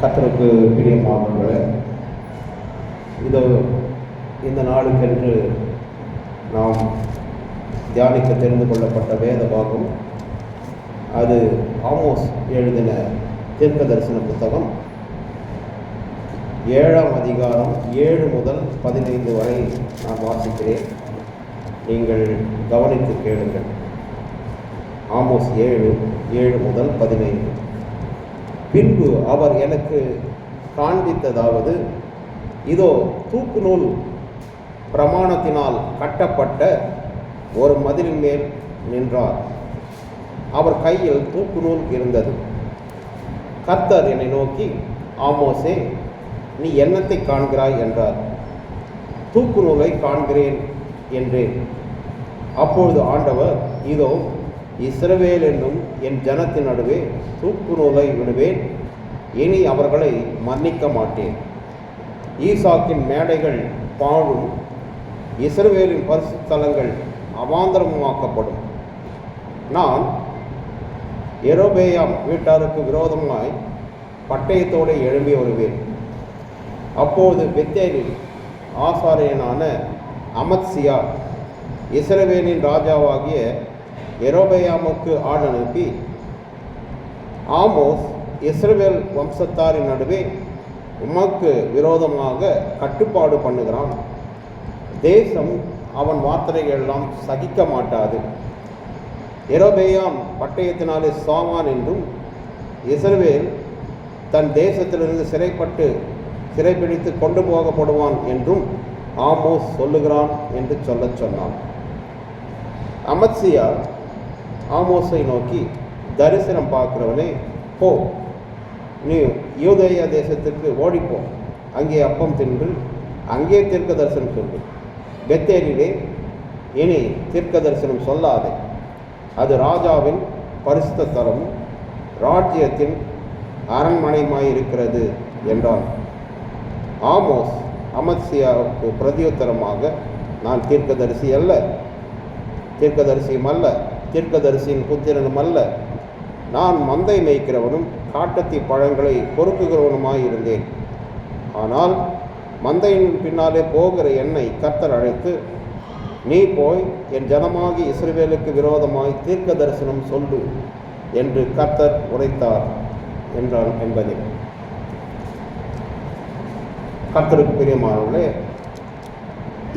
கத்தருக்கு பிரியமானவர்களே இதோ இந்த நாளுக்கென்று நாம் தியானிக்க தெரிந்து கொள்ளப்பட்ட வேத பாகம். அது ஆமோஸ் எழுதின தீர்க்க தரிசன புத்தகம். ஏழாம் அதிகாரம் ஏழு முதல் பதினைந்து வரை நான் வாசிக்கிறேன். நீங்கள் கவனித்து கேளுங்கள். ஆமோஸ் ஏழு ஏழு முதல் பதினைந்து. பின்பு அவர் எனக்கு காண்பித்ததாவது இதோ தூக்கு நூல் பிரமாணத்தினால் கட்டப்பட்ட ஒரு மதிலின் மேல் நின்றார். அவர் கையில் தூக்கு நூல் இருந்தது. கர்த்தர் என்னை நோக்கி ஆமோசே நீ என்னத்தை காண்கிறாய்? என்றார். தூக்கு நூலை காண்கிறேன் என்றேன். அப்பொழுது ஆண்டவர் இதோ இஸ்ரவேல் என்னும் என் ஜனத்தின் நடுவே தூக்கு நூலை விடுவேன். இனி அவர்களை மன்னிக்க மாட்டேன். ஈசாக்கின் மேடைகள் பாழும். இஸ்ரவேலின் பரிசு தலங்கள் அவாந்தரமாக்கப்படும் நான் எரோபேயாம் வீட்டாருக்கு விரோதமாய் பட்டயத்தோடு எழும்பி வருவேன். அப்போது பெத்தேலில் ஆசாரியனான அமத்சியா இஸ்ரவேலின் ராஜாவாகிய எரோபேயாமுக்கு ஆள் அனுப்பி ஆமோஸ் இஸ்ரவேல் வம்சத்தாரின் நடுவே உமக்கு விரோதமாக கட்டுப்பாடு பண்ணுகிறான். தேசம் அவன் வார்த்தைகள் எல்லாம் சகிக்க மாட்டாது. எரோபேயாம் பட்டயத்தினாலே சாவான் என்றும் இஸ்ரவேல் தன் தேசத்திலிருந்து சிறைப்பட்டு சிறைப்பிடித்து கொண்டு போகப்படுவான் என்றும் ஆமோஸ் சொல்லுகிறான் என்று சொல்லச் சொன்னான். அமத்சியா ஆமோஸை நோக்கி தரிசனம் பார்க்குறவனே போ நீ யூதய தேசத்திற்கு ஓடிப்போ. அங்கே அப்பம் தின்று அங்கே தீர்க்க தரிசனம் சொல்லு பெத்தேலிலே இனி தீர்க்க தரிசனம் சொல்லாதே. அது ராஜாவின் பரிசுத்த தலமும் ராஜ்யத்தின் அரண்மனையுமாயிருக்கிறது என்றான். ஆமோஸ் அமத்சியாவுக்கு பிரதியுத்தரமாக நான் தீர்க்கதரிசி அல்ல தீர்க்கதரிசியும் அல்ல தீர்க்கதரிசியின் புத்திரனும் அல்ல. நான் மந்தை மேய்க்கிறவனும் காட்டத்தி பழங்களை பொறுக்குகிறவனுமாய் இருந்தேன். ஆனால் மந்தையின் பின்னாலே போகிற என்னை கர்த்தர் அழைத்து நீ போய் என் ஜனமாகி இஸ்ரவேலுக்கு விரோதமாய் தீர்க்க தரிசனம் சொல்லு என்று கர்த்தர் உரைத்தார் என்றான் என்பதே கர்த்தருக்கு பிரியமானவர்களே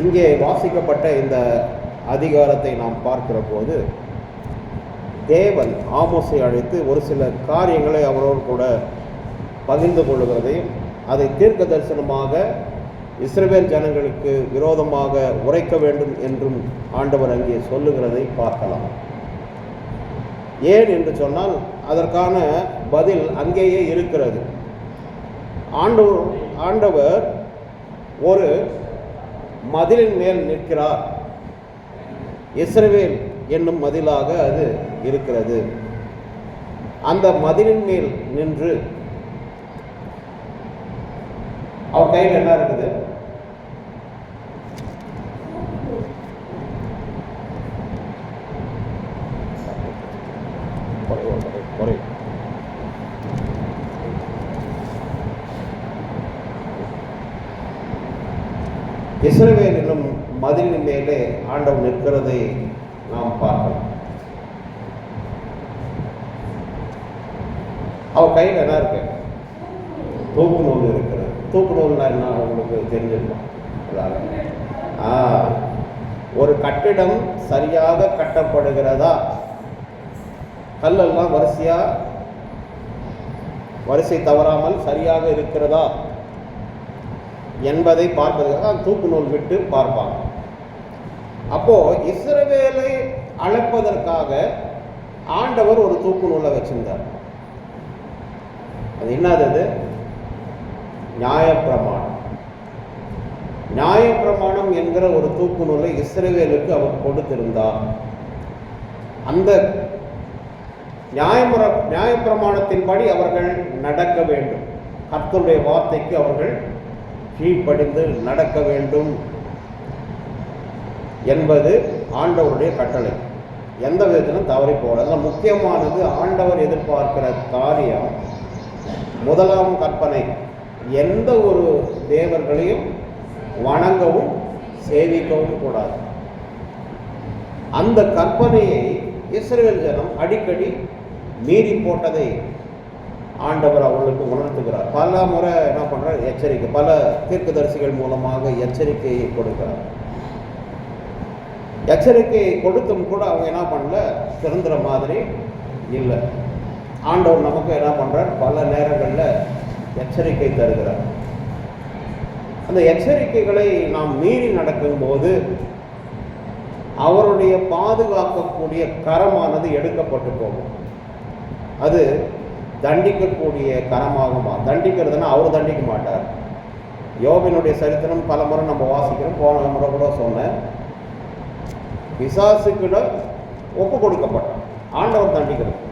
இங்கே வாசிக்கப்பட்ட இந்த அதிகாரத்தை நாம் பார்க்கிற போது தேவன் ஆமோசை அழைத்து ஒரு சில காரியங்களை அவரோடு கூட பகிர்ந்து கொள்ளுகிறதையும் அதை தீர்க்க தரிசனமாக இஸ்ரேல் ஜனங்களுக்கு விரோதமாக உரைக்க வேண்டும் என்றும் ஆண்டவர் அங்கே சொல்லுகிறதை பார்க்கலாம். ஏன் என்று சொன்னால் அதற்கான பதில் அங்கேயே இருக்கிறது. ஆண்டவர் ஆண்டவர் ஒரு மதிலின் மேல் நிற்கிறார். இஸ்ரவேல் என்னும் மதிலாக அது இருக்கிறது. அந்த மதிலின் மேல் நின்று அவர் கையில் என்ன இருக்குது? குறை மதிலின் மேலே ஆண்டவன் நிற்கிறதை நாம் பார்க்கலாம். அவள் கையில் என்ன இருக்கு? தூக்கு நூல் இருக்கிறது. தூக்கு நூல்னா என்ன? உங்களுக்கு தெரிஞ்சிருக்கும். ஒரு கட்டிடம் சரியாக கட்டப்படுகிறதா? கல்லெல்லாம் வரிசையா? வரிசை தவறாமல் சரியாக இருக்கிறதா? என்பதை பார்ப்பதற்காக தூக்கு நூல் விட்டு பார்ப்பாங்க. அப்போது இஸ்ரவேலை அழைப்பதற்காக ஆண்டவர் ஒரு தூக்கு நூலை வச்சிருந்தார். அது என்னது அது? நியாயப்பிரமாணம். நியாயப்பிரமாணம் என்கிற ஒரு தூக்கு நூலை இஸ்ரேவேலுக்கு அவர் கொடுத்திருந்தார். அந்த நியாயமுற நியாயப்பிரமாணத்தின்படி அவர்கள் நடக்க வேண்டும். கர்த்தருடைய வார்த்தைக்கு அவர்கள் கீழ்ப்படிந்து நடக்க வேண்டும் என்பது ஆண்டவருடைய கட்டளை. எந்த விதத்திலும் தவறி போகல. அதில் முக்கியமானது ஆண்டவர் எதிர்பார்க்கிற காரியம் முதலாம் கற்பனை. எந்த ஒரு தேவர்களையும் வணங்கவும் சேவிக்கவும் கூடாது. அந்த கற்பனையை இஸ்ரேல் ஜனம் அடிக்கடி மீறி போட்டதை ஆண்டவர் அவர்களுக்கு உணர்த்துகிறார். பல முறை என்ன பண்ணுறார் எச்சரிக்கை பல தீர்க்கதரிசிகள் மூலமாக எச்சரிக்கையை கொடுக்கிறார். எச்சரிக்கையை கொடுத்தும் கூட அவங்க என்ன பண்ணல? திறந்துற மாதிரி இல்லை. ஆண்டவர் நமக்கு என்ன பண்ணுறார் பல நேரங்களில் எச்சரிக்கை தருகிறார். அந்த எச்சரிக்கைகளை நாம் மீறி நடக்கும்போது அவருடைய பாதுகாக்கக்கூடிய கரமானது எடுக்கப்பட்டு போகும். அது தண்டிக்கக்கூடிய கரமாகுமா? தண்டிக்கிறதுனா அவர் தண்டிக்க மாட்டார். யோபினுடைய சரித்திரம் பல முறை நம்ம வாசிக்கிறோம். போன முறை கூட சொன்னேன். விசாசுக்கிட ஒப்பு கொடுக்கப்பட்டார். ஆண்டவர் தண்டிக்கிறது.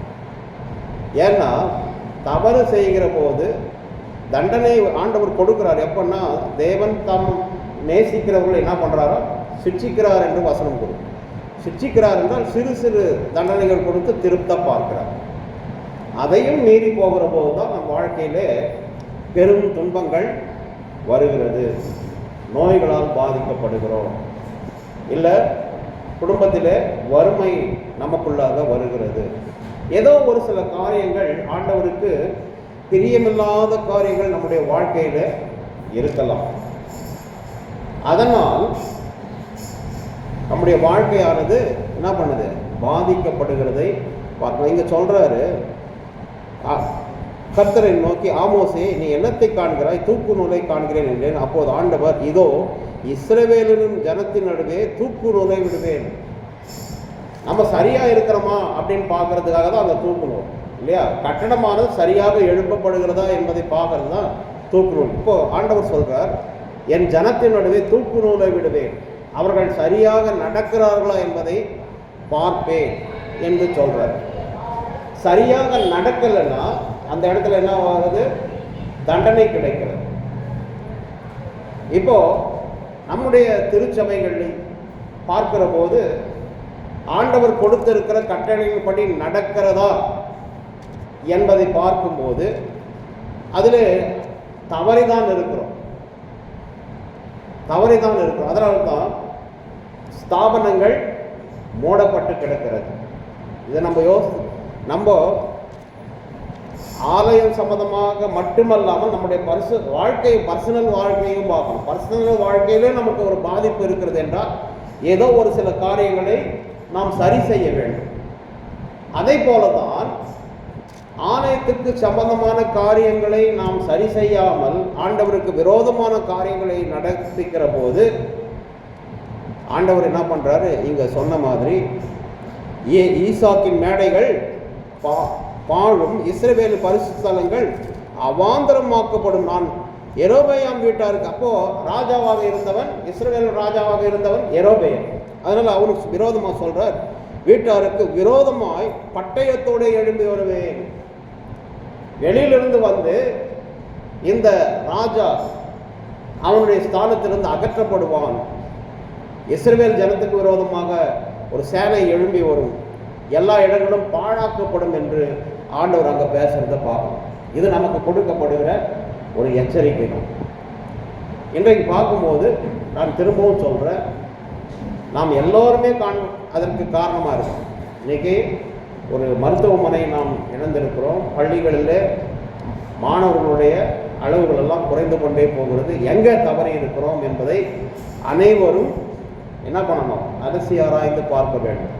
ஏன்னா தவறு செய்கிற போது தண்டனை ஆண்டவர் கொடுக்கிறார். எப்படின்னா தேவன் தம் நேசிக்கிறவர்களை என்ன பண்ணுறாரோ சிட்சிக்கிறார் என்று வசனம் கொடுக்கும் சிட்சிக்கிறார் என்றால் சிறு சிறு தண்டனைகள் கொடுத்து திருப்த பார்க்கிறார். அதையும் மீறி போகிற போது தான் நம் வாழ்க்கையிலே பெரும் துன்பங்கள் வருகிறது. நோய்களால் பாதிக்கப்படுகிறோம். இல்லை குடும்பத்திலே வறுமை நமக்குள்ளாக வருகிறது. ஏதோ ஒரு சில காரியங்கள் ஆண்டவருக்கு பிரியமில்லாத காரியங்கள் நம்முடைய வாழ்க்கையில் இருக்கலாம். அதனால் நம்முடைய வாழ்க்கையானது என்ன பண்ணுது? பாதிக்கப்படுகிறதை பார்க்கலாம். இங்கே சொல்கிறாரு கர்த்தரை நோக்கி ஆமோசே நீ என்னத்தை காண்கிறாய்? தூக்கு நூலை காண்கிறேன் என்றேன். அப்போது ஆண்டவர் இதோ இஸ்ரவேலின் ஜனத்தின் நடுவே தூக்கு நூலை விடுவேன். நம்ம சரியாக இருக்கிறோமா அப்படின்னு பார்க்கறதுக்காக தான் அந்த தூக்கு இல்லையா? கட்டடமானது சரியாக எழுப்பப்படுகிறதா என்பதை பார்க்கறது தான் தூக்குநூல். இப்போது இப்போ ஆண்டவர் சொல்கிறார் என் ஜனத்தின் நடுவே தூக்கு நூலை விடுவேன். அவர்கள் சரியாக நடக்கிறார்களா என்பதை பார்ப்பேன் என்று சொல்கிறார் சரியாக நடக்கலைன்னா அந்த இடத்துல என்ன ஆகுது? தண்டனை கிடைக்கிறது. இப்போ நம்முடைய திருச்சபைகளில் பார்க்கிற போது ஆண்டவர் கொடுத்திருக்கிற கட்டளையின்படி நடக்கிறதா என்பதை பார்க்கும்போது அதில் தவறிதான் இருக்கிறோம். தவறிதான் இருக்கிறோம். அதனால தான் ஸ்தாபனங்கள் மூடப்பட்டு கிடக்கிறது. இதை நம்ம யோசி நம்ம ஆலயம் சம்பந்தமாக மட்டுமல்லாமல் நம்முடைய பர்சு வாழ்க்கை பர்சனல் வாழ்க்கையும் பார்க்கணும். பர்சனல் வாழ்க்கையிலே நமக்கு ஒரு பாதிப்பு இருக்கிறது என்றால் ஏதோ ஒரு சில காரியங்களை நாம் சரி செய்ய வேண்டும். அதை போலதான் ஆலயத்துக்கு சம்பந்தமான காரியங்களை நாம் சரி செய்யாமல் ஆண்டவருக்கு விரோதமான காரியங்களை நடத்திக்கிற போது ஆண்டவர் என்ன பண்ணுறாரு இங்கே சொன்ன மாதிரி ஏ ஈசாக்கின் மேடைகள் பா பாழும் இஸ்ரவேல் பரிசுத்தலங்கள் அவாந்தரமாக்கப்படும். நான் எரோபயாம் வீட்டாருக்கு. அப்போ ராஜாவாக இருந்தவன் இஸ்ரேல் ராஜாவாக இருந்தவன் எரோபேயம் அதனால அவனுக்கு விரோதமாக சொல்றார் வீட்டாருக்கு விரோதமாய் பட்டயத்தோடு எழும்பி வருவேன். வெளியிலிருந்து வந்து இந்த ராஜா அவனுடைய ஸ்தானத்திலிருந்து அகற்றப்படுவான். இஸ்ரேல் ஜனத்துக்கு விரோதமாக ஒரு சேனை எழும்பி வரும். எல்லா இடங்களும் பாழாக்கப்படும் என்று ஆண்டவர் அங்கே பேசுறத பார்க்கணும். இது நமக்கு கொடுக்கப்படுகிற ஒரு எச்சரிக்கை தான். இன்றைக்கு பார்க்கும்போது நான் திரும்பவும் சொல்கிறேன் நாம் எல்லோருமே காண் அதற்கு காரணமாக இருக்கும். இன்னைக்கு ஒரு மருத்துவமனை நாம் இழந்திருக்கிறோம் பள்ளிகளில் மாணவர்களுடைய அளவுகள் எல்லாம் குறைந்து கொண்டே போகிறது. எங்கே தவறி இருக்கிறோம் என்பதை அனைவரும் என்ன பண்ணணும்? அலசி ஆராய்ந்து பார்க்க வேண்டும்.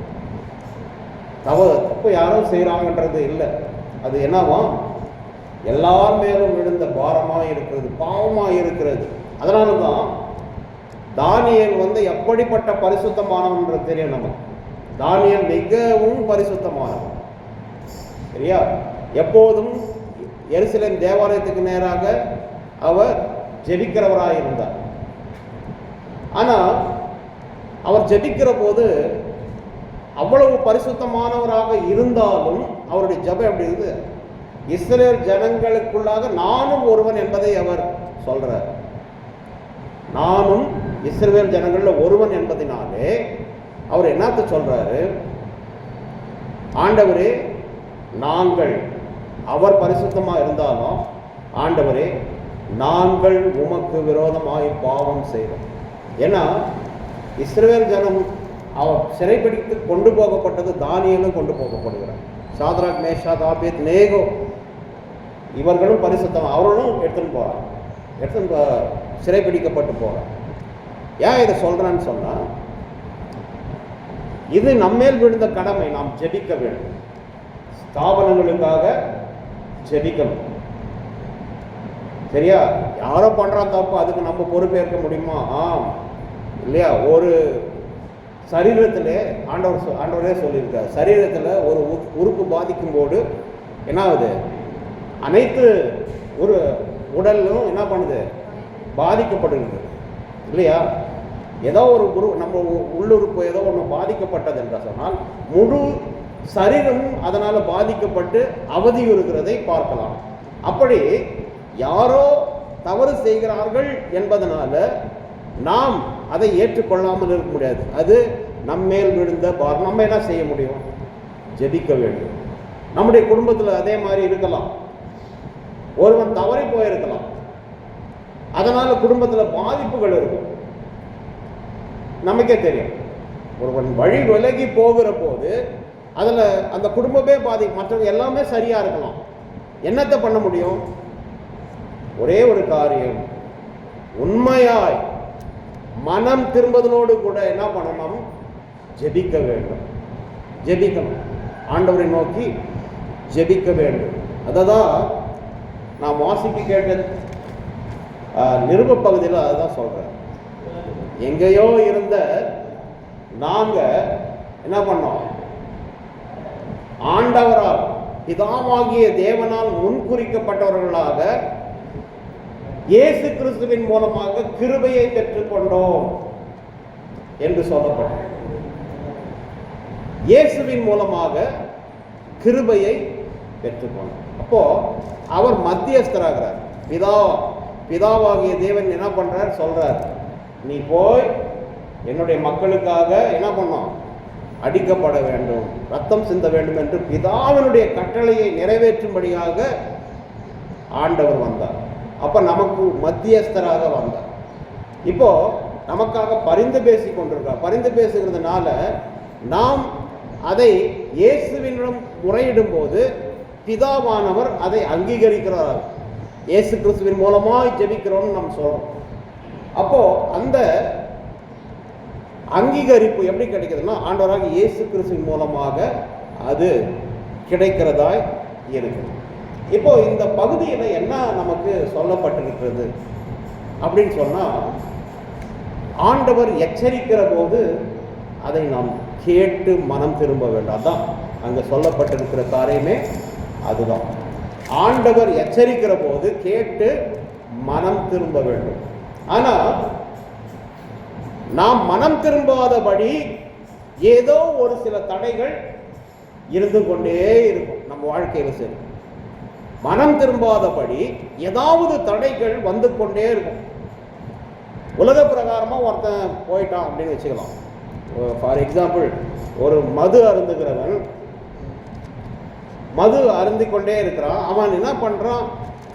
தவ தப்பு யாரும் செய்கிறாங்கன்றது இல்லை. அது என்னவாம் எல்லார் மேலும் விழுந்த பாரமாக இருக்கிறது பாவமாக இருக்கிறது. அதனால தான் தானியல் வந்து எப்படிப்பட்ட பரிசுத்தமானவன்ற தெரியும் நமக்கு. தானியல் மிகவும் பரிசுத்தமானவன். சரியா? எப்போதும் எருசலேம் தேவாலயத்துக்கு நேராக அவர் ஜெபிக்கிறவராக இருந்தார் ஆனால் அவர் ஜெபிக்கிற போது அவ்வளவு பரிசுத்தமானவராக இருந்தாலும் அவருடைய ஜபம் எப்படி இருக்குது இஸ்ரேல் ஜனங்களுக்குள்ளாக நானும் ஒருவன் என்பதை அவர் சொல்றார். நானும் இஸ்ரேல் ஜனங்களில் ஒருவன் என்பதினாலே அவர் என்னத்து சொல்றாரு? ஆண்டவரே நாங்கள் அவர் பரிசுத்தமாக இருந்தாலும் ஆண்டவரே நாங்கள் உமக்கு விரோதமாய் பாவம் செய்தோம். ஏன்னா இஸ்ரேல் ஜனம் அவர் சிறைப்பிடித்து கொண்டு போகப்பட்டது தானியலும் கொண்டு போகப்படுகிறார். சாதராக் மேஷா தாபியத் நேகோ இவர்களும் பரிசுத்தம் அவர்களும் எடுத்துன்னு போகிறாங்க எடுத்துன்னு போ- சிறைப்பிடிக்கப்பட்டு போகிறான் ஏன் இதை சொல்கிறேன்னு சொன்னால் இது நம்மேல் விழுந்த கடமை நாம் ஜெபிக்க வேண்டும். ஸ்தாபனங்களுக்காக ஜெபிக்கணும். சரியா? யாரோ பண்ணுறான் தப்பு அதுக்கு நம்ம பொறுப்பேற்க முடியுமா? ஆம். இல்லையா? ஒரு சரீரத்தில் ஆண்டவர் ஆண்டவரே சொல்லியிருக்கார் சரீரத்தில் ஒரு உறுப்பு பாதிக்கும் போது என்ன ஆகுது அனைத்து ஒரு உடலும் என்ன பண்ணுது? பாதிக்கப்படுகிறது. இல்லையா? ஏதோ ஒரு குரு நம்ம உள்ளுறுப்பு ஏதோ ஒன்று பாதிக்கப்பட்டது என்று சொன்னால் முழு சரீரமும் அதனால் பாதிக்கப்பட்டு அவதியுறுகிறதை பார்க்கலாம். அப்படி யாரோ தவறு செய்கிறார்கள் என்பதனால நாம் அதை ஏற்றுக்கொள்ளாமல் இருக்க முடியாது. அது நம்மேல் விழுந்த பார் நம்ம என்ன செய்ய முடியும்? ஜெபிக்க வேண்டும். நம்முடைய குடும்பத்தில் அதே மாதிரி இருக்கலாம். ஒருவன் தவறி போயிருக்கலாம். அதனால குடும்பத்தில் பாதிப்புகள் இருக்கும். நமக்கே தெரியும். ஒருவன் வழி விலகி போகிற போது அதில் அந்த குடும்பமே பாதி மற்றவங்க எல்லாமே சரியாக இருக்கலாம். என்னத்தை பண்ண முடியும்? ஒரே ஒரு காரியம். உண்மையாய் மனம் திரும்பதனோடு கூட என்ன பண்ணணும்? ஜெபிக்க வேண்டும். ஜெபிக்கணும். ஆண்டவரை நோக்கி ஜெபிக்க வேண்டும். அதை தான் நான் வாசிக்க கேட்ட நிருப பகுதியில் அதுதான் சொல்கிறேன் எங்கேயோ இருந்த நாங்கள் என்ன பண்ணோம்? ஆண்டவரால் பிதாவாகிய தேவனால் முன்குறிக்கப்பட்டவர்களாக இயேசு கிறிஸ்துவின் மூலமாக கிருபையை பெற்றுக்கொண்டோம் என்று சொல்லப்பட்டது. இயேசுவின் மூலமாக கிருபையை பெற்றுக்கணும் அப்போ அவர் மத்தியஸ்தராகிறார். பிதா பிதாவாகிய தேவன் என்ன பண்றார்? சொல்றார் நீ போய் என்னுடைய மக்களுக்காக என்ன பண்ணோம்? அடிக்கப்பட வேண்டும். ரத்தம் சிந்த வேண்டும் என்று பிதாவினுடைய கட்டளையை நிறைவேற்றும்படியாக ஆண்டவர் வந்தார். அப்ப நமக்கு மத்தியஸ்தராக வந்தார். இப்போ நமக்காக பரிந்து பேசி கொண்டிருக்கிறார். பரிந்து பேசுகிறதுனால நாம் அதை இயேசுவினிடம் முறையிடும் போது பிதாவானவர் அதை அங்கீகரிக்கிறார். இயேசு கிறிஸ்துவின் மூலமாய் ஜெபிக்கிறோம்னு நாம் சொல்கிறோம் அப்போது அந்த அங்கீகரிப்பு எப்படி கிடைக்குதுன்னா ஆண்டவராக இயேசு கிறிஸ்துவின் மூலமாக அது கிடைக்கிறதாய் இருக்குது. இப்போ இந்த பகுதியில் என்ன நமக்கு சொல்லப்பட்டிருக்கிறது அப்படின்னு சொன்னால் ஆண்டவர் எச்சரிக்கிற போது அதை நாம் கேட்டு மனம் திரும்ப வேண்டாம். தான் அங்கே சொல்லப்பட்டிருக்கிற காரியமே அதுதான். ஆண்டவர் எச்சரிக்கிற போது கேட்டு மனம் திரும்ப வேண்டும். ஆனால் நாம் மனம் திரும்பாதபடி ஏதோ ஒரு சில தடைகள் இருந்து கொண்டே இருக்கும். நம்ம வாழ்க்கையில் சரி. மனம் திரும்பாதபடி ஏதாவது தடைகள் வந்து கொண்டே இருக்கும். உலக பிரகாரமாக ஒருத்தன் போயிட்டான் அப்படின்னு வச்சுக்கலாம். ஃபார் எக்ஸாம்பிள் ஒரு மது அருந்துகிறவன் மது அருந்தி கொண்டே இருக்கிறான். அவன் என்ன பண்ணுறான்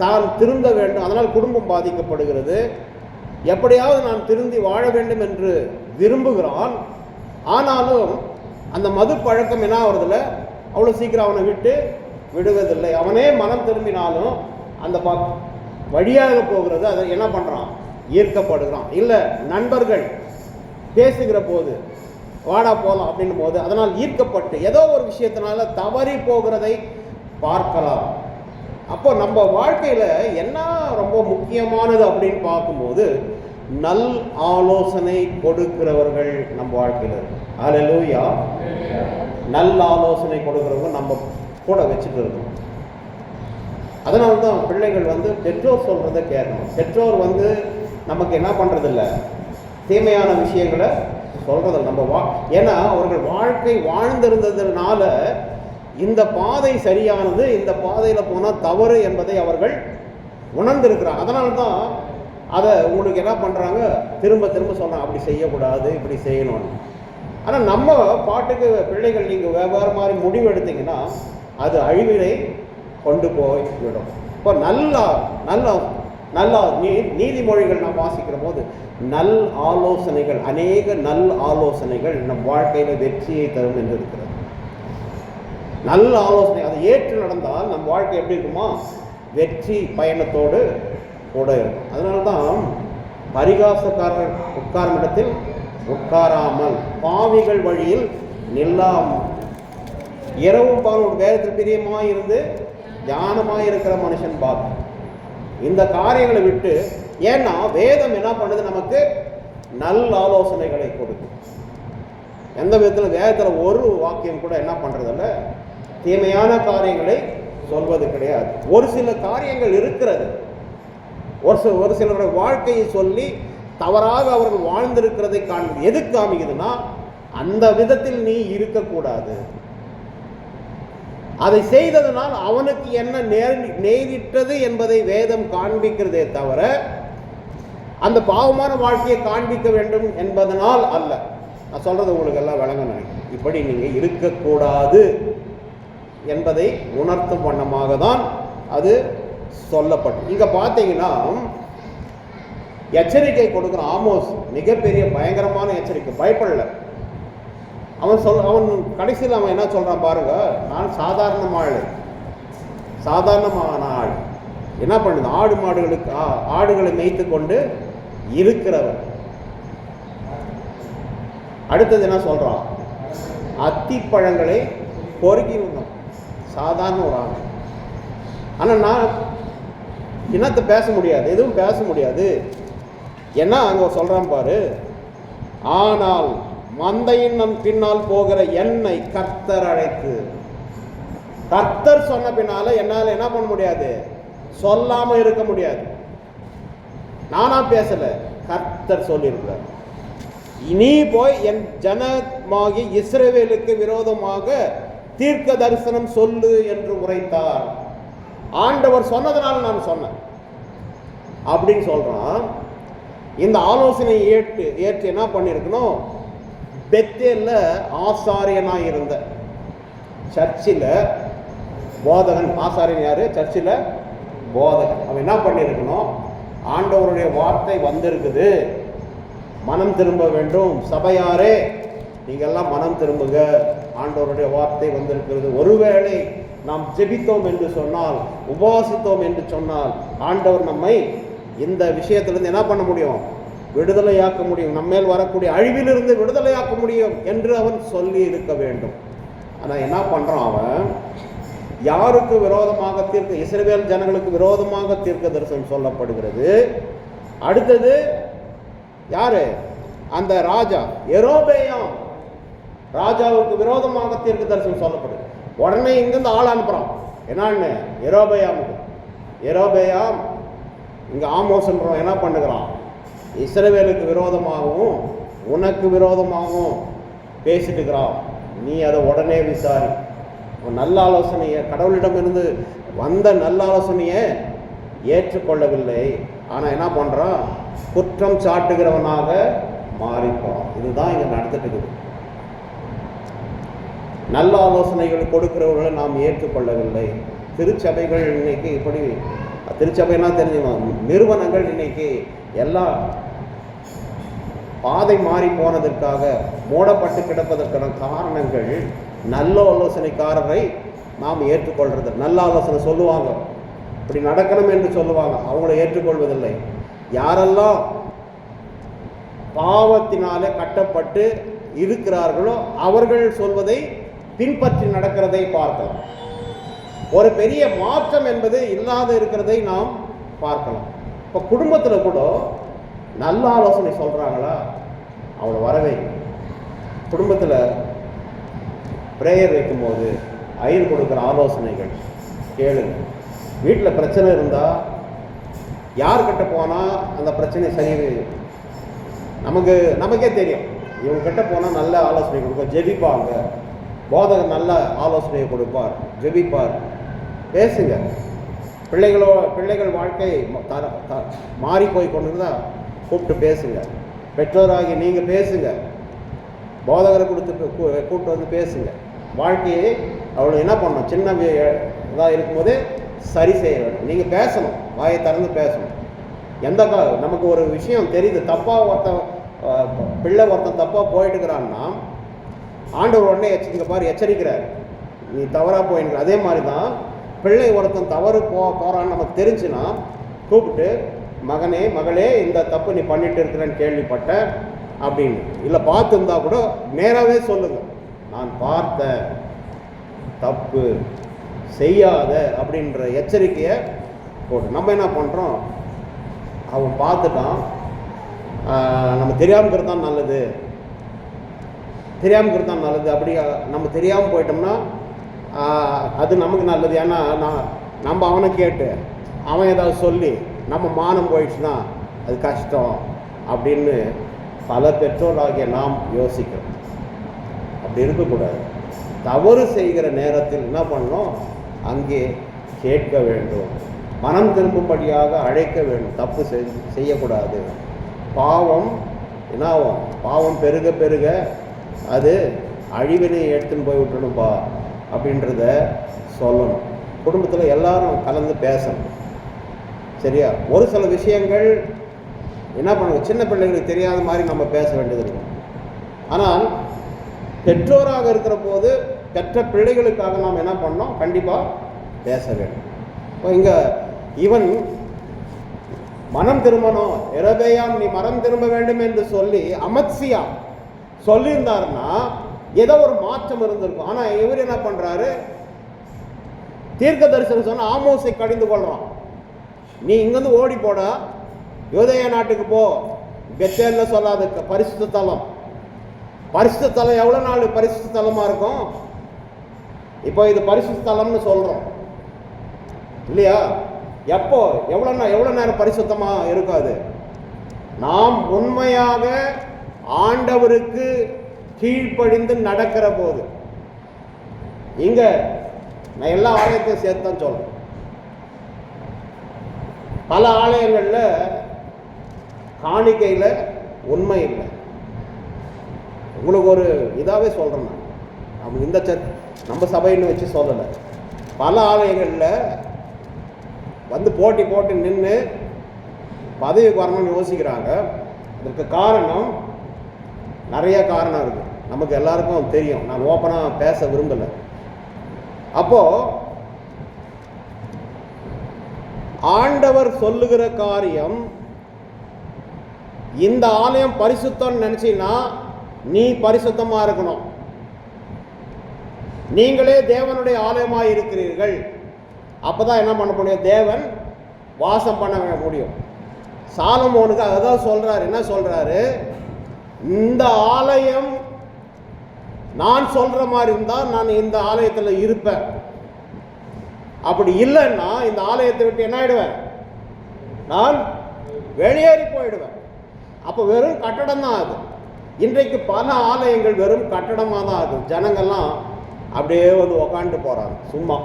தான் திருந்த வேண்டும். அதனால் குடும்பம் பாதிக்கப்படுகிறது. எப்படியாவது நான் திருந்தி வாழ வேண்டும் என்று விரும்புகிறான். ஆனாலும் அந்த மது பழக்கம் என்ன ஆகுறதில்ல அவ்வளோ சீக்கிரம் அவனை விட்டு விடுவதில்லை. அவனே மனம் திரும்பினாலும் அந்த ப வழியாக போகிறது. அதை என்ன பண்ணுறான் ஈர்க்கப்படுகிறான். இல்லை நண்பர்கள் பேசுகிற போது வாடா போகலாம் அப்படின்னும் போது அதனால் ஈர்க்கப்பட்டு ஏதோ ஒரு விஷயத்தினால தவறி போகிறதை பார்க்கலாம். அப்போ நம்ம வாழ்க்கையில் என்ன ரொம்ப முக்கியமானது அப்படின்னு பார்க்கும்போது நல் ஆலோசனை கொடுக்கிறவர்கள் நம்ம வாழ்க்கையில் இருக்கு. நல் ஆலோசனை கொடுக்கிறவங்க நம்ம கூட வச்சுட்டு இருக்கோம். அதனால தான் பிள்ளைகள் வந்து பெற்றோர் சொல்கிறத கேட்கணும். பெற்றோர் வந்து நமக்கு என்ன பண்ணுறதில்ல தீமையான விஷயங்களை சொல்கிறதில்ல நம்ம வா ஏன்னா அவர்கள் வாழ்க்கை வாழ்ந்திருந்ததுனால இந்த பாதை சரியானது இந்த பாதையில் போனால் தவறு என்பதை அவர்கள் உணர்ந்திருக்கிறார். அதனால தான் அதை உங்களுக்கு என்ன பண்ணுறாங்க திரும்ப திரும்ப சொல்கிறாங்க அப்படி செய்யக்கூடாது இப்படி செய்யணும்னு. ஆனால் நம்ம பாட்டுக்கு பிள்ளைகள் நீங்கள் வெவ்வேறு மாதிரி முடிவு எடுத்தீங்கன்னா அது அழிவினை கொண்டு போய் விடும் இப்போ நல்லா நல்லா நல்ல நீ நீதிமொழிகள் நாம் வாசிக்கிற போது நல் ஆலோசனைகள் அநேக நல் ஆலோசனைகள் நம் வாழ்க்கையில் வெற்றியை தரும் என்று இருக்கிறது. நல்ல ஆலோசனை அதை ஏற்று நடந்தால் நம் வாழ்க்கை எப்படி இருக்குமா? வெற்றி பயணத்தோடு கூட இருக்கும். அதனால தான் பரிகாசக்காரர் உட்காரும் இடத்தில் உட்காராமல் பாவிகள் வழியில் நில்லாமல் இரவும் பகலும் வேதத்தில் பிரியமாக இருந்து தியானமாக இருக்கிற மனுஷன் பாப்போம் இந்த காரியங்களை விட்டு ஏன்னா வேதம் என்ன பண்ணுது நமக்கு? நல்ல ஆலோசனைகளை கொடுக்கும் எந்த விதத்தில்? வேதத்தில் ஒரு வாக்கியம் கூட என்ன பண்ணுறதில்ல தீமையான காரியங்களை சொல்வது கிடையாது. ஒரு சில காரியங்கள் இருக்கிறது. ஒரு சில ஒரு சிலருடைய வாழ்க்கையை சொல்லி தவறாக அவர்கள் வாழ்ந்திருக்கிறதை காண்பது. எது காமிக்குதுன்னா அந்த விதத்தில் நீ இருக்கக்கூடாது. அதை செய்ததனால் அவனுக்கு என்ன நேர் நேரிட்டது என்பதை வேதம் காண்பிக்கிறதே தவிர அந்த பாவமான வாழ்க்கையை காண்பிக்க வேண்டும் என்பதனால் அல்ல. நான் சொல்றது உங்களுக்கு எல்லாம் விளங்க நினைக்கிறேன். இப்படி நீங்க இருக்கக்கூடாது என்பதை உணர்த்தும் வண்ணமாக தான் அது சொல்லப்பட்டு. இங்க பார்த்தீங்கன்னா எச்சரிக்கை கொடுக்குற ஆமோஸ் மிகப்பெரிய பயங்கரமான எச்சரிக்கை. பயப்படலை. அவன் சொல் அவன் கடைசியில் அவன் என்ன சொல்கிறான் பாருங்க? நான் சாதாரண ஆள் சாதாரணமான ஆள். என்ன பண்ணுது? ஆடு மாடுகளுக்கு ஆ- ஆடுகளை மேய்த்து கொண்டு இருக்கிறவன். அடுத்தது என்ன சொல்கிறான் அத்திப்பழங்களை பொறுக்கி இருந்தோம் சாதாரண ஒரு ஆள். ஆனால் நான் என்னத்தை பேச முடியாது? எதுவும் பேச முடியாது. என்ன அங்கே சொல்கிறான் பாரு? ஆனால் மந்தையின் நம் பின்னால் போகிற என்னை கர்த்தர் அழைத்து. கர்த்தர் சொன்ன பின்னால என்னால் என்ன பண்ண முடியாது? சொல்லாம இருக்க முடியாது. நானா பேசல கர்த்தர் சொல்லியிருக்கிறார். நீ போய் என் ஜனமாகி இஸ்ரேவேலுக்கு விரோதமாக தீர்க்க தரிசனம் சொல்லு என்று உரைத்தார். ஆண்டவர் சொன்னதனால் நான் சொன்னேன். அப்படின்னு சொல்றான். இந்த ஆலோசனை ஏற்று ஏற்று என்ன பண்ணியிருக்கணும்? பெத்தேல ஆசாரியனாக இருந்த. சர்ச்சில் போதகன் ஆசாரியன் யார்? சர்ச்சில் போதகன். அவன் என்ன பண்ணியிருக்கணும் ஆண்டவருடைய வார்த்தை வந்திருக்குது. மனம் திரும்ப வேண்டும். சபையாரே நீங்கள்லாம் மனம் திரும்புங்க. ஆண்டவருடைய வார்த்தை வந்திருக்கிறது. ஒருவேளை நாம் ஜெபித்தோம் என்று சொன்னால் உபவாசித்தோம் என்று சொன்னால் ஆண்டவர் நம்மை இந்த விஷயத்திலிருந்து என்ன பண்ண முடியும்? விடுதலையாக்க முடியும். நம்மேல் வரக்கூடிய அழிவிலிருந்து விடுதலையாக்க முடியும் என்று அவன் சொல்லி இருக்க வேண்டும். ஆனால் என்ன பண்ணுறான் அவன்? யாருக்கு விரோதமாக தீர்க்க இஸ்ரேல் ஜனங்களுக்கு விரோதமாக தீர்க்க தரிசனம் சொல்லப்படுகிறது? அடுத்தது யாரு? அந்த ராஜா எரோபேயம். ராஜாவுக்கு விரோதமாக தீர்க்க தரிசனம் சொல்லப்படுது உடனே இங்கிருந்து ஆள் அனுப்புகிறான் என்னன்னு? எரோபேயாமுக்கு. எரோபேயாம் இங்கே ஆமோசன்றோம் என்ன பண்ணுகிறான்? இஸ்ரவேலுக்கு விரோதமாகவும் உனக்கு விரோதமாகவும் பேசிட்டுக்கிறான். நீ அதை உடனே விசாரி. நல்ல ஆலோசனையை கடவுளிடமிருந்து வந்த நல்ல ஆலோசனையை ஏற்றுக்கொள்ளவில்லை. ஆனால் என்ன பண்ணுறான் குற்றம் சாட்டுகிறவனாக மாறிப்போம் இதுதான் இங்கே நடந்துட்டு இருக்குது. நல்ல ஆலோசனைகள் கொடுக்கிறவர்களை நாம் ஏற்றுக்கொள்ளவில்லை. திருச்சபைகள் இன்னைக்கு இப்படி திருச்சபைனா தெரிஞ்சுக்கலாம் நிறுவனங்கள் இன்னைக்கு எல்லாம் பாதை மாறி போனதற்காக மூடப்பட்டு கிடப்பதற்கான காரணங்கள் நல்ல ஆலோசனைக்காரரை நாம் ஏற்றுக்கொள்றது. நல்ல ஆலோசனை சொல்லுவாங்க. இப்படி நடக்கணும் என்று சொல்லுவாங்க. அவங்கள ஏற்றுக்கொள்வதில்லை. யாரெல்லாம் பாவத்தினாலே கட்டப்பட்டு இருக்கிறார்களோ அவர்கள் சொல்வதை பின்பற்றி நடக்கிறதை பார்க்கலாம். ஒரு பெரிய மாற்றம் என்பது இல்லாத இருக்கிறதை நாம் பார்க்கலாம். இப்போ குடும்பத்தில் கூட நல்ல ஆலோசனை சொல்கிறாங்களா அவளை வரவே குடும்பத்தில் ப்ரேயர் வைக்கும்போது ஐயர் கொடுக்குற ஆலோசனைகள் கேளுங்க. வீட்டில் பிரச்சனை இருந்தால் யார்கிட்ட போனால் அந்த பிரச்சனை சரி நமக்கு நமக்கே தெரியும். இவங்கக்கிட்ட போனால் நல்ல ஆலோசனை கொடுக்கும் ஜெபிப்பாங்க. போதகர் நல்ல ஆலோசனையை கொடுப்பார் ஜெபிப்பார். பேசுங்க. பிள்ளைகளோ பிள்ளைகள் வாழ்க்கை தர- த- மாறி போய் கொண்டிருந்தா கூப்பிட்டு பேசுங்க. பெற்றோராகி நீங்கள் பேசுங்க. போதகரை கொடுத்து கூ- கூப்பிட்டு வந்து பேசுங்க. வாழ்க்கையை அவ்வளோ என்ன பண்ணணும்? சின்ன இதாக இருக்கும்போது சரி செய்ய வேண்டும். நீங்கள் பேசணும். வாயை திறந்து பேசணும். எந்த கா நமக்கு ஒரு விஷயம் தெரியுது. தப்பாக ஒருத்தன் பிள்ளை ஒருத்தன் தப்பாக போயிட்டு இருக்கிறான்னா ஆண்டவர் உடனே எச்சரிக்கை பாரு எச்சரிக்கிறார். நீ தவறாக போயின்னு அதே மாதிரி தான் பிள்ளை ஒருத்தன் தவறு போ போகிறான்னு நமக்கு தெரிஞ்சுன்னா கூப்பிட்டு மகனே மகளே இந்த தப்பு நீ பண்ணிட்டு இருக்கிறேன்னு கேள்விப்பட்டேன் அப்படின்னு. இல்லை பார்த்துருந்தா கூட நேராகவே சொல்லுங்க. நான் பார்த்தேன். தப்பு. செய்யாத அப்படின்ற எச்சரிக்கையை போட்டு நம்ம என்ன பண்ணுறோம் அவன் பார்த்துட்டான். நம்ம தெரியாமல் இருக்கிறது தான் நல்லது. தெரியாமல் இருக்கிறது தான் நல்லது. அப்படி நம்ம தெரியாமல் போயிட்டோம்னா அது நமக்கு நல்லது. ஏன்னா நான் நம்ம அவனை கேட்டு அவன் ஏதாவது சொல்லி நம்ம மானம் போயிடுச்சுன்னா அது கஷ்டம் அப்படின்னு பல பெற்றோராகிய நாம் யோசிக்கிறோம். அப்படி இருக்கக்கூடாது. தவறு செய்கிற நேரத்தில் என்ன பண்ணணும்? அங்கே கேட்க வேண்டும். மனம் திரும்பும்படியாக அழைக்க வேண்டும். தப்பு செய்- செய்யக்கூடாது. பாவம் என்ன ஆகும்? பாவம் பெருக பெருக அது அழிவினை எடுத்துன்னு போய் விட்டணும்பா அப்படின்றத சொல்லணும். குடும்பத்தில் எல்லாரும் கலந்து பேசணும். சரியா? ஒரு சில விஷயங்கள் என்ன பண்ணுங்க சின்ன பிள்ளைங்களுக்கு தெரியாத மாதிரி நம்ம பேச வேண்டியது இருக்கும். ஆனால் பெற்றோராக இருக்கிற போது பெற்ற பிள்ளைகளுக்காக நாம் என்ன பண்ணோம்? கண்டிப்பாக பேச வேண்டும். இப்போ இங்கே இவன் மனம் திரும்பணும். இரபேயாம் நீ மனம் திரும்ப வேண்டும் என்று சொல்லி அமத்சியா சொல்லியிருந்தாருன்னா ஏதோ ஒரு மாற்றம் இருந்திருக்கும். ஆனால் இவர் என்ன பண்ணுறாரு தீர்க்க தரிசனம் சொன்னால் ஆமோசை கடிந்து கொள்கிறான் நீ இங்கேருந்து ஓடி போட. யோதய நாட்டுக்கு போ. பெத்தேல்ல சொல்லாத பரிசுத்த தலம். பரிசுத்த தலம் எவ்வளோ நாள் பரிசுத்த தலமாக இருக்கும்? இப்போ இது பரிசுத்த தலம்னு சொல்கிறோம் இல்லையா? எப்போ? எவ்வளோ நே- எவ்வளோ நேரம் பரிசுத்தமாக இருக்காது? நாம் உண்மையாக ஆண்டவருக்கு கீழ்ப்படிந்து நடக்கிற போது. இங்க நான் எல்லா ஆலயத்தையும் சேர்த்து தான் சொல்றேன். பல ஆலயங்களில் காணிக்கையில் உண்மை இல்லை. உங்களுக்கு ஒரு இதாகவே சொல்கிறேன் நான். நம்ம இந்த சர்ச் நம்ம சபைன்னு வச்சு சொல்லலை. பல ஆலயங்களில் வந்து போட்டி போட்டு நின்று பதவிக்கு வரணும்னு யோசிக்கிறாங்க. அதுக்கு காரணம் நிறைய காரணம் இருக்குது நமக்கு எல்லாருக்கும் தெரியும். நான் ஓப்பனாக பேச விரும்பலை. அப்போது ஆண்டவர் சொல்லுகிற காரியம் இந்த ஆலயம் பரிசுத்தம்னு நினச்சின்னா நீ பரிசுத்தமாக இருக்கணும். நீங்களே தேவனுடைய ஆலயமாக இருக்கிறீர்கள். அப்பதான் என்ன பண்ண முடியும்? தேவன் வாசம் பண்ண முடியும். சாலமோனுக்கு அதான் சொல்றாரு. என்ன சொல்றாரு? இந்த ஆலயம் நான் சொல்கிற மாதிரி இருந்தால் நான் இந்த ஆலயத்தில் இருப்பேன். அப்படி இல்லைன்னா இந்த ஆலயத்தை விட்டு என்ன ஆயிடுவேன்? நான் வெளியேறி போயிடுவேன். அப்போ வெறும் கட்டடம் தான் அது. இன்றைக்கு பல ஆலயங்கள் வெறும் கட்டடமாக தான் ஆகுது ஜனங்கள்லாம் அப்படியே வந்து உக்காண்டு போகிறாங்க சும்மா.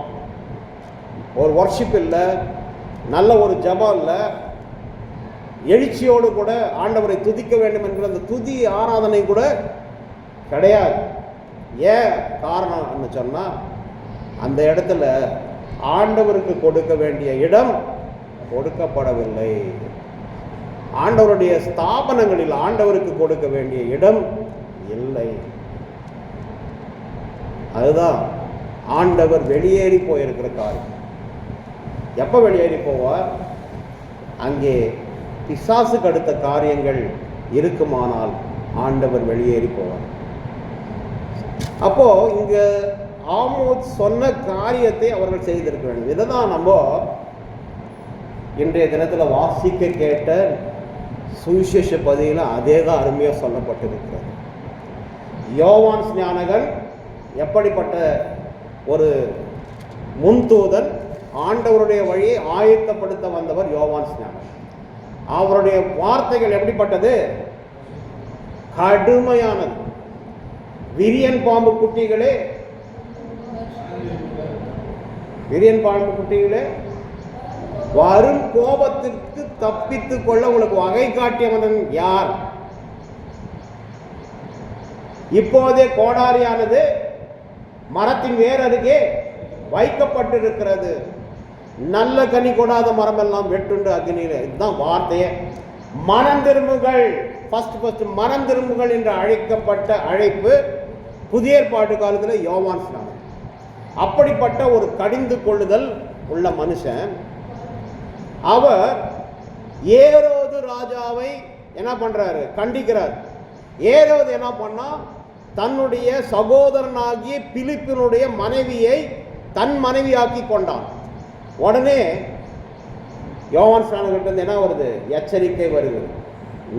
ஒரு ஒர்ஷிப் இல்லை நல்ல ஒரு ஜபம் இல்லை எழுச்சியோடு கூட ஆண்டவரை துதிக்க வேண்டும் என்கிற அந்த துதி ஆராதனை கூட கிடையாது. ஏன் காரணம்னு சொன்னால் அந்த இடத்துல ஆண்டவருக்கு கொடுக்க வேண்டிய இடம் கொடுக்கப்படவில்லை. ஆண்டவருடைய ஸ்தாபனங்களில் ஆண்டவருக்கு கொடுக்க வேண்டிய இடம் இல்லை. அதுதான் ஆண்டவர் வெளியேறி போயிருக்கிற காரியம். எப்போ வெளியேறி போவார்? அங்கே பிசாசுக்கு அடுத்த காரியங்கள் இருக்குமானால் ஆண்டவர் வெளியேறி போவார். அப்போது இங்கே ஆமோத் சொன்ன காரியத்தை அவர்கள் செய்திருக்க வேண்டும். இதை தான் நம்ம இன்றைய தினத்தில் வாசிக்க கேட்ட சுவிசேஷ பதியில் அதே தான் அருமையாக சொல்லப்பட்டிருக்கிறது. யோவான் ஞானகன் எப்படிப்பட்ட ஒரு முன்தூதன் ஆண்டவருடைய வழியை ஆயத்தப்படுத்த வந்தவர் யோவான் ஸ்ஞானகன் அவருடைய வார்த்தைகள் எப்படிப்பட்டது? கடுமையானது. விரியன் பாம்பு குட்டிகளே. விரியன் பாம்பு குட்டிகளே வரும் கோபத்திற்கு தப்பித்துக் கொள்ள உங்களுக்கு வகை காட்டியவன் யார்? இப்போதே கோடாரியானது மரத்தின் வேர் அருகே வைக்கப்பட்டிருக்கிறது. நல்ல கனி கொடாத மரமெல்லாம் வெட்டுண்டு அக்னியில். இதுதான் வார்த்தையே. மனம் திரும்புகள் ஃபஸ்ட் ஃபஸ்ட் மனம் திரும்புகள் என்று அழைக்கப்பட்ட அழைப்பு புதிய ஏற்பாட்டு காலத்தில் யோவான் ஸ்நானம் அப்படிப்பட்ட ஒரு கடிந்து கொள்ளுதல் உள்ள மனுஷன். அவர் ஏரோது ராஜாவை என்ன பண்ணுறாரு கண்டிக்கிறார். ஏரோது என்ன பண்ணா? தன்னுடைய சகோதரனாகிய பிலிப்பினுடைய மனைவியை தன் மனைவியாக்கி கொண்டான். உடனே யோவான் ஸ்நானகிட்ட இருந்து என்ன வருது? எச்சரிக்கை வருது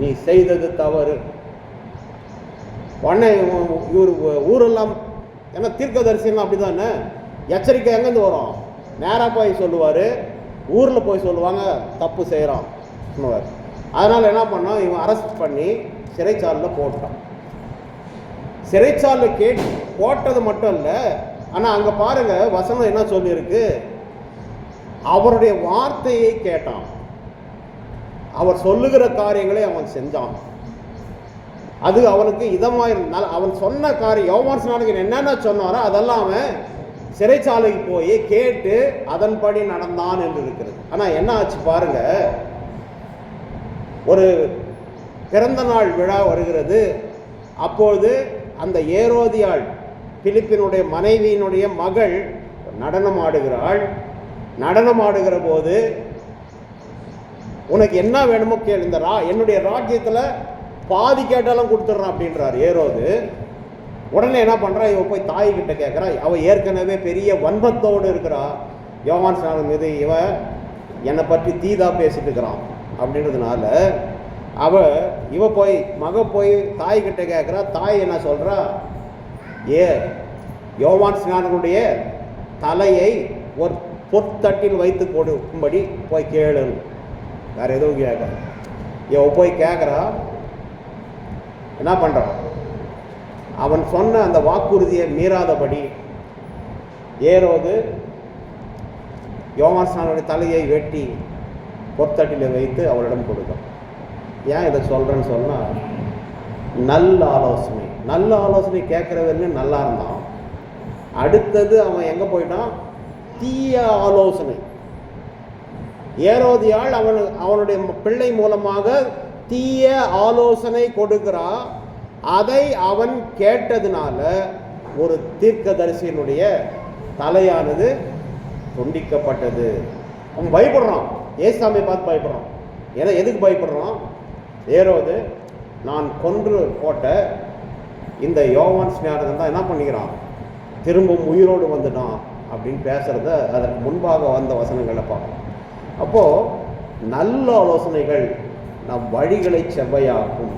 நீ செய்தது தவறு. உடனே இவர் ஊரெல்லாம் ஏன்னா தீர்க்கதரிசிலாம் அப்படி தானே எச்சரிக்கை எங்கேருந்து வரும்? நேராக போய் சொல்லுவார். ஊரில் போய் சொல்லுவாங்க தப்பு செய்கிறான் சொல்லுவார். அதனால் என்ன பண்ணான் இவன் அரெஸ்ட் பண்ணி சிறைச்சாலில் போட்டான். சிறைச்சாலில் கேட் போட்டது மட்டும் இல்லை ஆனால் அங்கே பாருங்கள் வசனம் என்ன சொல்லியிருக்கு? அவருடைய வார்த்தையை கேட்டான். அவர் சொல்லுகிற காரியங்களை அவன் செஞ்சான். அது அவனுக்கு இதமாக இருந்தால் அவன் சொன்ன காரியம் யோவான் ஸ்நானகன் என்னென்ன சொன்னாரோ அதெல்லாம் அவன் சிறைச்சாலைக்கு போய் கேட்டு அதன்படி நடந்தான் என்று இருக்கிறது. ஆனால் என்ன ஆச்சு பாருங்க. ஒரு பிறந்த நாள் விழா வருகிறது. அப்பொழுது அந்த ஏரோதியாள் பிலிப்பினுடைய மனைவியினுடைய மகள் நடனம் ஆடுகிறாள் நடனம் ஆடுகிற போது உனக்கு என்ன வேணுமோ கேள் இந்த ரா என்னுடைய ராஜ்யத்தில் பாதி கேட்டாலும் கொடுத்துட்றான் அப்படின்றார். ஏரோது உடனே என்ன பண்ணுறா இவன் போய் தாய்கிட்ட கேட்குறா அவள் ஏற்கனவே பெரிய வன்மத்தோடு இருக்கிறா. யோகான் ஸ்நானம் மீது இவ என்னை பற்றி தீதா பேசிட்டு இருக்கிறான் அப்படின்றதுனால அவ இவ போய் மக போய் தாய்கிட்ட கேட்குறா தாய் என்ன சொல்கிறா ஏ யோவான் ஸ்நானனுடைய தலையை ஒரு பொற்தட்டில் வைத்து கொடுக்கும்படி போய் கேளுன்னு. வேறு எதுவும் கேட்க இவ போய் கேட்குறா என்ன பண்ணுறான் அவன் சொன்ன அந்த வாக்குறுதியை மீறாதபடி ஏறோது யோவான்ஸ்னானுடைய தலையை வெட்டி பொத்தட்டில் வைத்து அவளிடம் கொடுத்தான். ஏன் இதை சொல்கிறேன்னு சொன்னால் நல்ல ஆலோசனை. நல்ல ஆலோசனை கேட்குறவன்னு நல்லா இருந்தான். அடுத்தது அவன் எங்கே போயிட்டான்? தீய ஆலோசனை. ஏரோதியாள் அவன் அவனுடைய பிள்ளை மூலமாக தீய ஆலோசனை கொடுக்கிறான். அதை அவன் கேட்டதுனால ஒரு தீர்க்கதரிசியினுடைய தலையானது துண்டிக்கப்பட்டது. அவன் பயப்படுறான். ஏசாமியை பார்த்து பயப்படுறான். ஏன்னா எதுக்கு பயப்படுறான்? ஏறோது நான் கொன்று போட்ட இந்த யோவான் ஸ்நானகன் தான் என்ன பண்ணிக்கிறான்? திரும்பவும் உயிரோடு வந்துட்டான் அப்படின்னு பேசுகிறத அதற்கு முன்பாக வந்த வசனங்களை பார்க்கணும் அப்போது நல்ல ஆலோசனைகள் நம் வழிகளை செவ்வையாக்கும்.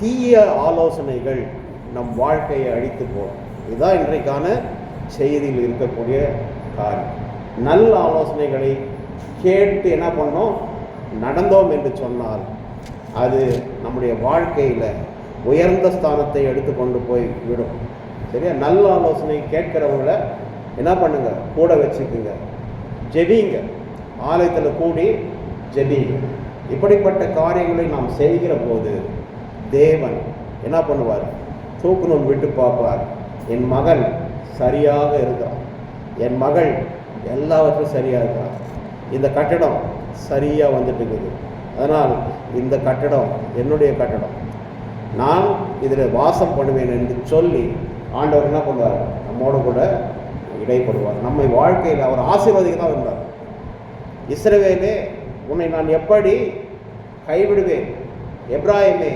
தீய ஆலோசனைகள் நம் வாழ்க்கையை அழித்து போகும் இதுதான் இன்றைக்கான செய்தியில் இருக்கக்கூடிய காரியம். நல்ல ஆலோசனைகளை கேட்டு என்ன பண்ணோம்? நடந்தோம் என்று சொன்னால் அது நம்முடைய வாழ்க்கையில் உயர்ந்த ஸ்தானத்தை எடுத்து கொண்டு போய் விடும். சரியா? நல்ல ஆலோசனை கேட்குறவங்கள என்ன பண்ணுங்க? கூட வச்சுக்குங்க. ஜெபிங்க. ஆலயத்தில் கூடி ஜெபிங்க. இப்படிப்பட்ட காரியங்களை நாம் செய்கிற போது தேவன் என்ன பண்ணுவார்? தூக்குநூல் விட்டு பார்ப்பார். என் மகள் சரியாக இருக்கிறான். என் மகள் எல்லாவற்றும் சரியாக இருக்கிறான். இந்த கட்டடம் சரியாக வந்துட்டு இருக்குது. அதனால் இந்த கட்டடம் என்னுடைய கட்டடம். நான் இதில் வாசம் பண்ணுவேன் என்று சொல்லி ஆண்டவர் என்ன பண்ணுவார்? நம்மோடு கூட இடைப்படுவார். நம்மை வாழ்க்கையில் அவர் ஆசீர்வதிக்க தான் இருந்தார் இஸ்ரவேலே உன்னை நான் எப்படி கைவிடுவேன்? எப்ராஹிமே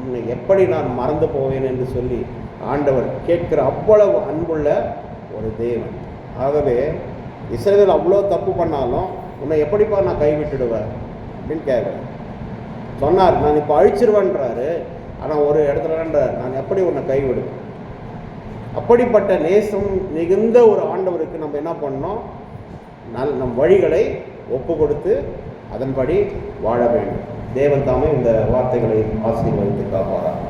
உன்னை எப்படி நான் மறந்து போவேன் என்று சொல்லி ஆண்டவர் கேட்கிற அவ்வளவு அன்புள்ள ஒரு தேவன். ஆகவே இஸ்ரேல் அவ்வளோ தப்பு பண்ணாலும் உன்னை எப்படிப்பா நான் கைவிட்டுடுவேன் அப்படின்னு கேட்குறேன் சொன்னார் நான் இப்போ அழிச்சிருவேன்றாரு. ஆனால் ஒரு இடத்துலன்றார் நான் எப்படி உன்னை கைவிடுவேன்? அப்படிப்பட்ட நேசம் மிகுந்த ஒரு ஆண்டவருக்கு நம்ம என்ன பண்ணோம்? நல் நம் வழிகளை ஒப்பு கொடுத்து அதன்படி வாழ வேண்டும். தேவன் தாமே இந்த வார்த்தைகளை ஆசீர்வதித்து காப்பாரான்